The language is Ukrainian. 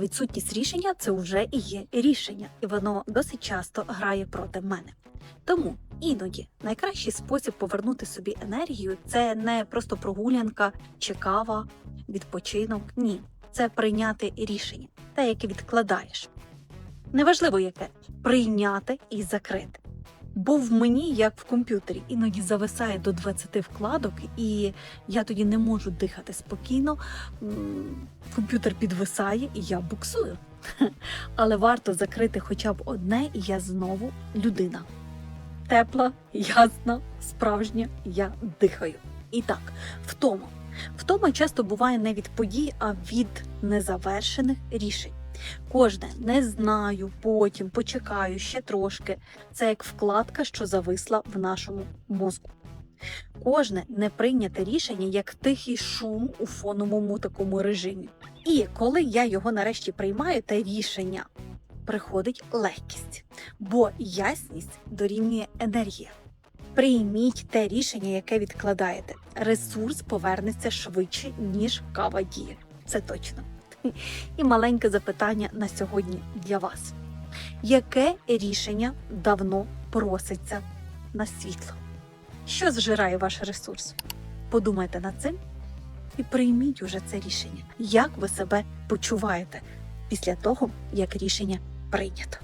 Відсутність рішення це вже і є рішення, і воно досить часто грає проти мене. Тому іноді найкращий спосіб повернути собі енергію це не просто прогулянка чи кава, відпочинок. Ні, це прийняти рішення, те, яке відкладаєш. Неважливо яке прийняти і закрити. Бо в мені, як в комп'ютері, іноді зависає до 20 вкладок, і я тоді не можу дихати спокійно. Комп'ютер підвисає, і я буксую. Але варто закрити хоча б одне, і я знову людина. Тепла, ясна, справжня, я дихаю. І так, втома. Втома часто буває не від подій, а від незавершених рішень. Кожне не знаю, потім почекаю ще трошки. Це як вкладка, що зависла в нашому мозку. Кожне неприйняте рішення як тихий шум у фоновому такому режимі. І коли я його нарешті приймаю, те рішення приходить легкість, бо ясність дорівнює енергія. Прийміть те рішення, яке відкладаєте. Ресурс повернеться швидше, ніж кава діє. Це точно. І маленьке запитання на сьогодні для вас: яке рішення давно проситься на світло? Що зжирає ваш ресурс? Подумайте над цим і прийміть уже це рішення. Як ви себе почуваєте після того, як рішення прийнято?